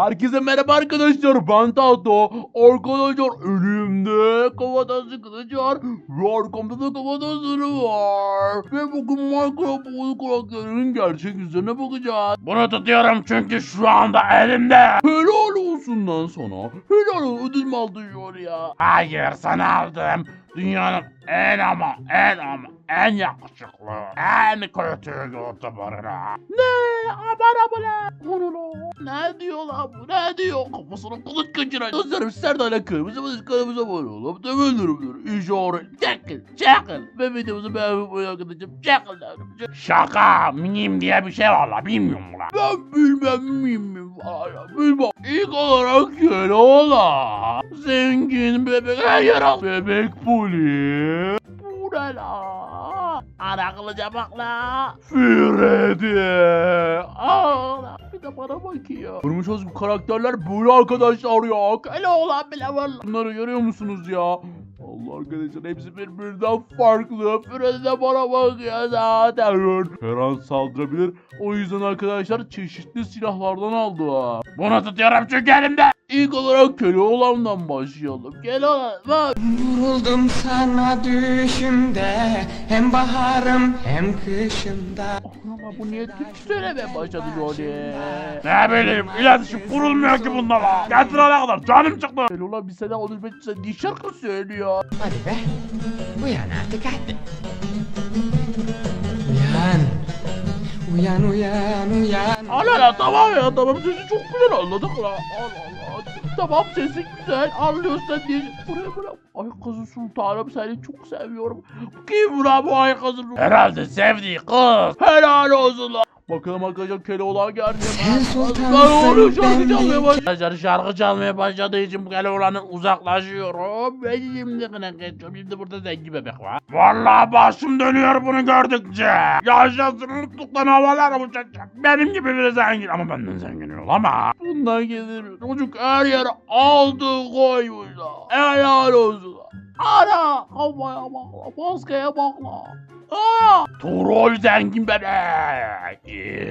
Herkese merhaba arkadaşlar ben Tahto. Arkadaşlar önümde kafatası kılıcı var ve arkamda da kafatasını var. Ve bugün Minecraft oyun karakterinin gerçek yüzlerine bakacağız. Bunu tutuyorum çünkü şu anda elimde. Helal olsun lan sana. Helal ödül mü aldın ya? Hayır sana aldım. Dünyanın en ama en ama en yakışıklı, en kötü youtuberına. Ne? Aman Onu lan. Ne diyor lan bu? Ne diyor? Kafasına kılıç kaçıran. Dostlarım Serdar'la kırmızı mızı kanalımıza abone olup da öldürümdür. İşaret. Çakın. Çakın. Ve videomuzu beğenmeyi unutmayın arkadaşım. Çakın lan. Şaka, miyim diye bir şey var la bilmiyorum la. Ben bilmem miyim mi var ya bilmem. İlk olarak Keloğlan. Zengin bebek her yer al. Bebek. Bu ne la? Ana kılıca bak la. Freddy. Aa, bir de bana bak ya. Görmüş olduğunuz bu karakterler böyle arkadaşlar ya. Keloğlan bile var. la. Bunları görüyor musunuz ya? Allah arkadaşlar hepsi birbirinden farklı. Freddy de bana bakıyor zaten. Her an saldırabilir. O yüzden arkadaşlar çeşitli silahlardan aldı. Bunu tutuyorum çünkü elimde. İlk olarak Keloğlan'dan başlayalım. Keloğlan bak. Vuruldum sana düşümde Hem baharım hem kışımda Ama bu niye Türk söylemeye başladı Johnny? Ne bileyim iletişim kurulmuyor ki bunda la. Getir kadar canım çıktı. Keloğlan bir sene olur ben size diye şarkı söylüyor. Hadi be Uyan artık hadi Uyan Uyan uyan uyan Allah Allah tamam ya tamam sesi çok güzel anladık la. Allah Allah. Tamam sesi güzel anlıyorsun sen diye. Buraya buraya. Ay kızı sultanım seni çok seviyorum. Kim la bu ay kızı sultanım? Herhalde sevdiği kız. Helal olsun lan. Bakalım arkadaşlar Keloğlan geldi. Sen sultansın, Ben onu şarkı çalmaya değil. başladım. Arkadaşlar şarkı çalmaya başladığı için bu Keloğlan'ın uzaklaşıyorum. Ben şimdi kına geçiyorum. Şimdi burada zengin bebek var. Vallahi başım dönüyor bunu gördükçe. Yaşasın mutluluktan havalar uçacak. Benim gibi biri zengin ama benden zengin olamaz. Bundan gelir. Çocuk her yere aldı koymuşlar. Helal olsun. Ana kafaya bak la. Maskeye bak la. Aa! Troll zengin bebek.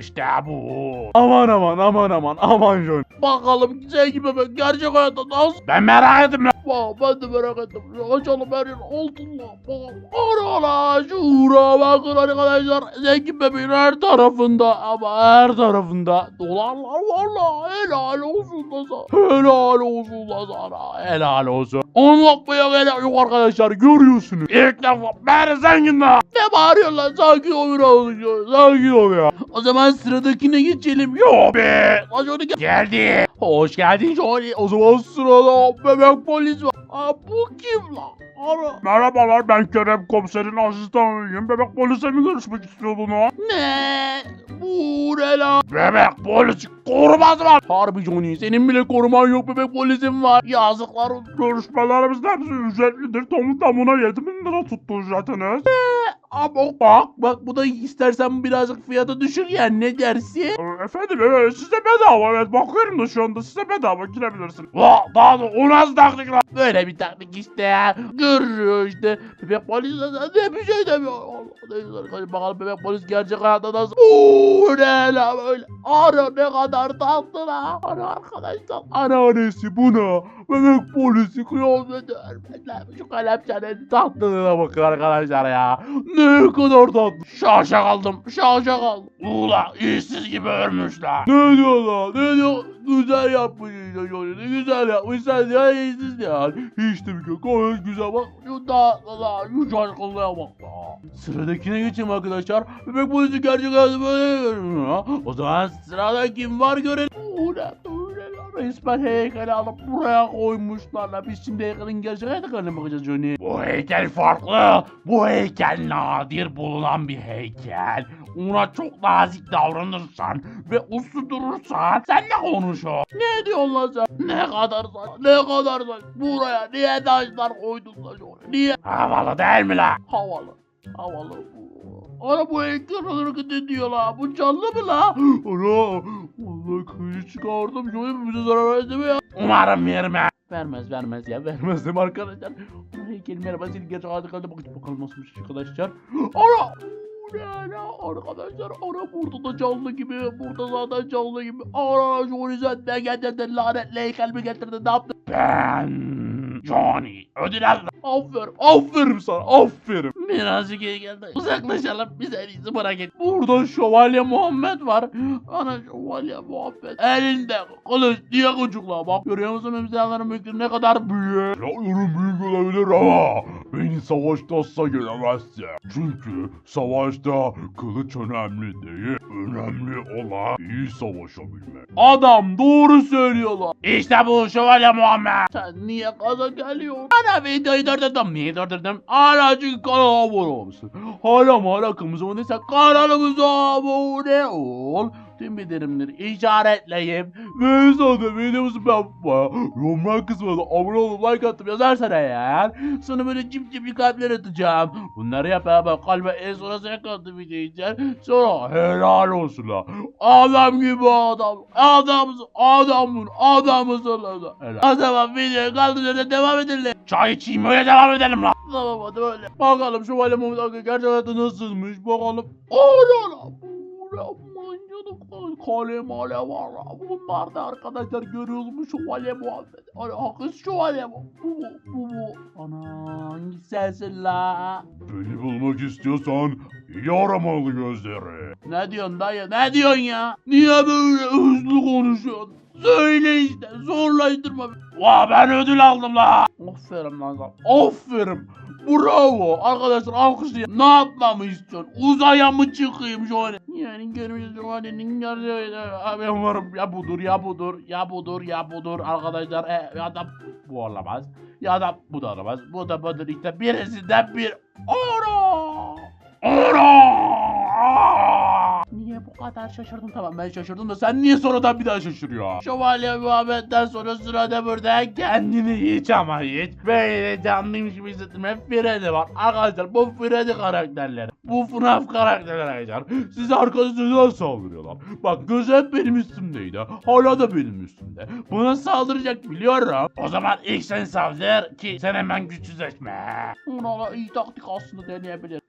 İşte bu. Aman aman aman aman aman John. Bakalım zengin bebek gerçek hayatta nasıl? Ben merak ettim lan. Bak ben de merak ettim. Açalım her yer altınla. Bakalım. Ana la şura bakın arkadaşlar. Zengin bebeğin her tarafında ama her tarafında dolarlar var la. Helal olsun da sana. Helal olsun da sana. Helal olsun. Anlatmaya gerek yok arkadaşlar. Görüyorsunuz. İlk defa ben zengin lan. Ne bağırıyorsun lan? Sakin ol biraz. Sakin ol ya. O zaman sıradakine geçelim. Yok be. Şöyle gel. Geldi. Hoş geldin Johnny. O zaman sırada bebek polis var. Aa, bu kim lan? Ara. Merhabalar ben Kerem komiserin asistanıyım. Bebek polise mi görüşmek istiyordun ha? Ne? Bu ne lan? Bebek polis koruması var. Harbi Johnny senin bile koruman yok bebek polisin var. Yazıklar olsun. Görüşmelerimiz hepsi ücretlidir. Tamı tamına 7 bin lira tuttu ücretiniz. Ama bak bak bu da istersen birazcık fiyatı düşür yani ne dersin? Ee, Efendim evet size bedava evet bakıyorum da şu anda size bedava girebilirsin. La daha da o nasıl taktik lan? Böyle bir taktik işte. Görüyor işte. Bebek polis ne bir şey demiyor. Allah neyse bakalım bebek polis gerçek hayatta nasıl. Uuu ne la böyle. Ana ne kadar tatlı la. Ana arkadaşlar. Anneannesi buna. Bebek polisi kıyafeti vermediler. Şu kalem çanenin tatlılığına bakın arkadaşlar ya. Ne kadar tatlı. Şaşa kaldım. Şaşa kaldım. Ula işsiz gibi ölmüşler. Ne diyor lan? Ne diyor? Güzel yapmış işte. Ne güzel yapmış sen ya iyisiz ya. Hiç de bir şey. Gayet güzel bak. Şu la. Şu şarkılıya bak la. Sıradakine geçelim arkadaşlar. Bebek polisi gerçek hayatı böyle görünüyor. O zaman sırada kim var görelim. Bu ne? Bu ne lan? Resmen heykeli alıp buraya koymuşlar la. Biz şimdi heykelin gerçek hayatına bakacağız Johnny. Bu heykel farklı. Bu heykel nadir bulunan bir heykel. Ona çok nazik davranırsan ve uslu durursan senle konuşur. Ne diyorsun lan sen? Ne kadar saç, ne kadar saç. Buraya niye taşlar koydun lan Johnny? Niye? Havalı değil mi la? Havalı. Havalı bu. Ana bu ekran hareket ediyor la. Bu canlı mı la? Ana. Vallahi kıyı çıkardım. Şöyle bize zarar verdi mi ya? Umarım verme. Vermez vermez ya. Vermez değil mi arkadaşlar? Ana heykel merhaba seni gerçek hayatı kaldı. Bakın bakalım nasılmış arkadaşlar. Ana. Bu ne la arkadaşlar ana burada da canlı gibi burada zaten canlı gibi ana şu yüzden ne getirdin lanetle heykelimi getirdin ne yaptın? Ben Johnny. Ödül aldım. Aferin aferin sana aferin. Birazcık iyi geldi. Uzaklaşalım. Biz en iyisi bırak et. Burada şövalye Muhammed var. Ana şövalye Muhammed. Elinde kılıç diye kucukla bak. Görüyor musun imzaların büyüklüğü ne kadar büyük. Yorum büyük olabilir ama beni savaşta asla gelemezsin. Çünkü savaşta kılıç önemli değil. Önemli olan iyi savaşabilmek. Adam doğru söylüyorlar. İşte bu şövalye Muhammed. Sen niye gaza geliyorsun? Ana videoyu durdurdum. Niye durdurdum? Hala çünkü kanala abone olmuşsun. Hala mı hala kırmızı abone değilsen kanalımıza abone ol. Tüm bildirimleri işaretleyip ve sonra videomuzu beğenmeyi, yorumlar kısmına abone olup like atıp yazarsan eğer sana böyle cip cip kalpler atacağım. Bunları yap bak kalbe en sona sen kaldı video için. Sonra helal olsun la. Adam gibi adam. Adamsın. Adamın. Adamısın lan. Helal. O zaman videoyu kaldırınca devam edelim. Çay içeyim öyle devam edelim lan. Tamam hadi öyle. Bakalım şu Vali Mehmet Akın gerçek hayatta nasılmış bakalım. Ana la. Bura mancalık kale male var la. Bunlar da arkadaşlar görüyormuş şu Vali Muhammed. Ana hakız şu Vali bu. Bu bu bu bu. Ana hangisi sensin la? Beni bulmak istiyorsan iyi aramalı gözleri. Ne diyorsun dayı ne diyorsun ya? Niye böyle hızlı konuşuyorsun? Söyle işte zorlaştırma. Vah ben ödül aldım la. Aferin lan. Aferin. Bravo. Arkadaşlar alkışlayın. Ne yapmamı istiyorsun? Uzaya mı çıkayım an? Yani şu anın gerçeği. Ben varım. Ya budur ya budur. Ya budur ya budur. Arkadaşlar e, ya da bu olamaz. Ya da bu da olamaz. Bu da budur işte. Birisinden bir. Ora! Ora! Niye bu kadar şaşırdın? Tamam ben şaşırdım da sen niye sonradan bir daha şaşırıyor? Şövalye Muhammed'den sonra sırada burada kendini hiç ama hiç böyle canlıymış gibi hissettirme Freddy var. Arkadaşlar bu Freddy karakterleri. Bu FNAF karakterleri arkadaşlar. Size arkadaşlarına saldırıyorlar. Bak göz hep benim üstümdeydi. Hala da benim üstümde. Buna saldıracak biliyorum. O zaman ilk sen saldır ki sen hemen güçsüzleşme. Ona iyi taktik aslında deneyebilir.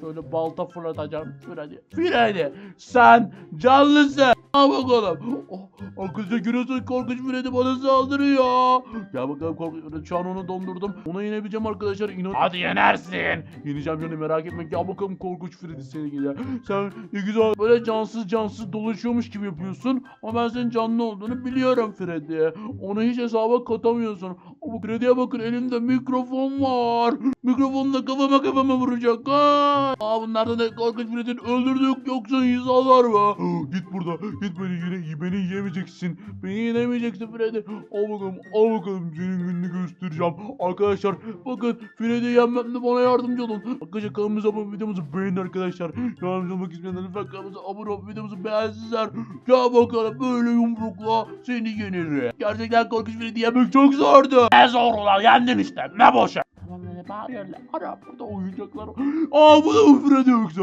Şöyle balta fırlatacağım Freddy. Freddy sen canlısın. Al bakalım. Oh, arkadaşlar görüyorsunuz korkunç Freddy bana saldırıyor. Gel bakalım korkunç. Şu an onu dondurdum. Ona yenebileceğim arkadaşlar. İnan Hadi yenersin. Yeneceğim yani merak etme. Gel bakalım korkunç Freddy seni geliyor. Sen ne güzel böyle cansız cansız dolaşıyormuş gibi yapıyorsun. Ama ben senin canlı olduğunu biliyorum Freddy. Onu hiç hesaba katamıyorsun. Freddy'ye bakın elimde mikrofon var. Mikrofonla kafama kafama vuracak. Aa, bunlardan da korkunç Freddy'ni öldürdük yoksa insanlar mı? git burada. Git beni yine beni yiyemeyeceksin. Beni yenemeyeceksin Freddy. Al bakalım al bakalım senin gününü göstereceğim. Arkadaşlar bakın Freddy'yi yenmemde bana yardımcı olun. Arkadaşlar kanalımıza abone videomuzu beğenin arkadaşlar. Yardımcı olmak isteyenler lütfen kanalımıza abone olup videomuzu beğensinler. Gel bakalım böyle yumrukla seni yenirim. Gerçekten korkunç Freddy yemek çok zordu. Ne zor ulan yendin işte ne boşa. Tamam ne bağırıyorlar. Ana burada oyuncaklar. Aa bu da mı Freddy yoksa?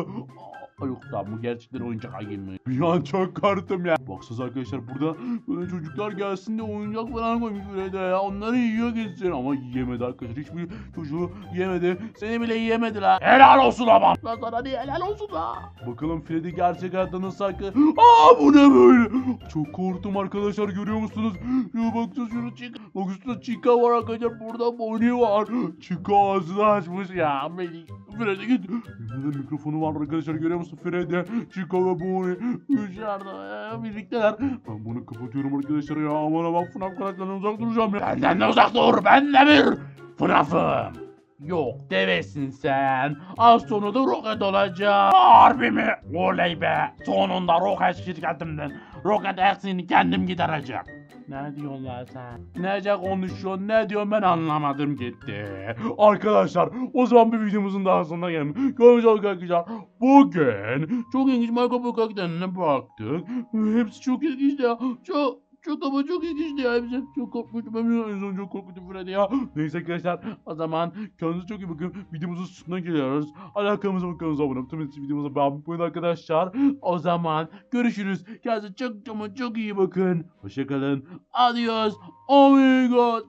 Aa, yok tamam bu gerçekten oyuncak ayımı. Bir an çok kartım ya. Baksanıza arkadaşlar burada böyle çocuklar gelsin de oyuncak falan koymuş Freddy ya. Onları yiyor gitsin ama yiyemedi arkadaşlar. Hiçbir çocuğu yemedi. Seni bile yiyemedi la. Helal olsun ama. Lan sana niye helal olsun la. Bakalım Freddy gerçek hayatta nasıl hakkı. Aa bu ne böyle? Çok korktum arkadaşlar görüyor musunuz? Ya baksanıza şunu çık. Bak üstünde Chica var arkadaşlar. Burada Bonnie var. Chica ağzını açmış ya. Beni. Freddy git. Yanında mikrofonu var arkadaşlar görüyor musun? Freddy, Chica ve Bonnie. Dışarıda birlikteler. Ben bunu kapatıyorum arkadaşlar ya. Aman aman FNAF karakterlerinden uzak duracağım ya. Benden de uzak dur ben de bir FNAF'ım. Yok devesin sen. Az sonra da roket olacak. Harbi mi? Oley be. Sonunda roket şirketimden. Roket eksiğini kendim gidereceğim. Ne diyorsun lan sen? Nece konuşuyorsun? Ne diyorsun ben anlamadım gitti. Arkadaşlar o zaman bir videomuzun daha sonuna geldim. Görmüş olduk arkadaşlar. Bugün çok ilginç Bull karakterine baktık. Hepsi çok ilginç ya. Çok çok ama çok ilginçti ya hepsi. Çok korkmuştum. Ben en son çok korkmuştum Freddy ya. Neyse arkadaşlar o zaman kendinize çok iyi bakın. Videomuzun sonuna geliyoruz. Alakamıza bakalım abone olup tüm videomuza beğenmeyi arkadaşlar. O zaman görüşürüz. Kendinize çok ama çok iyi bakın. Hoşçakalın. Adios. Amigos.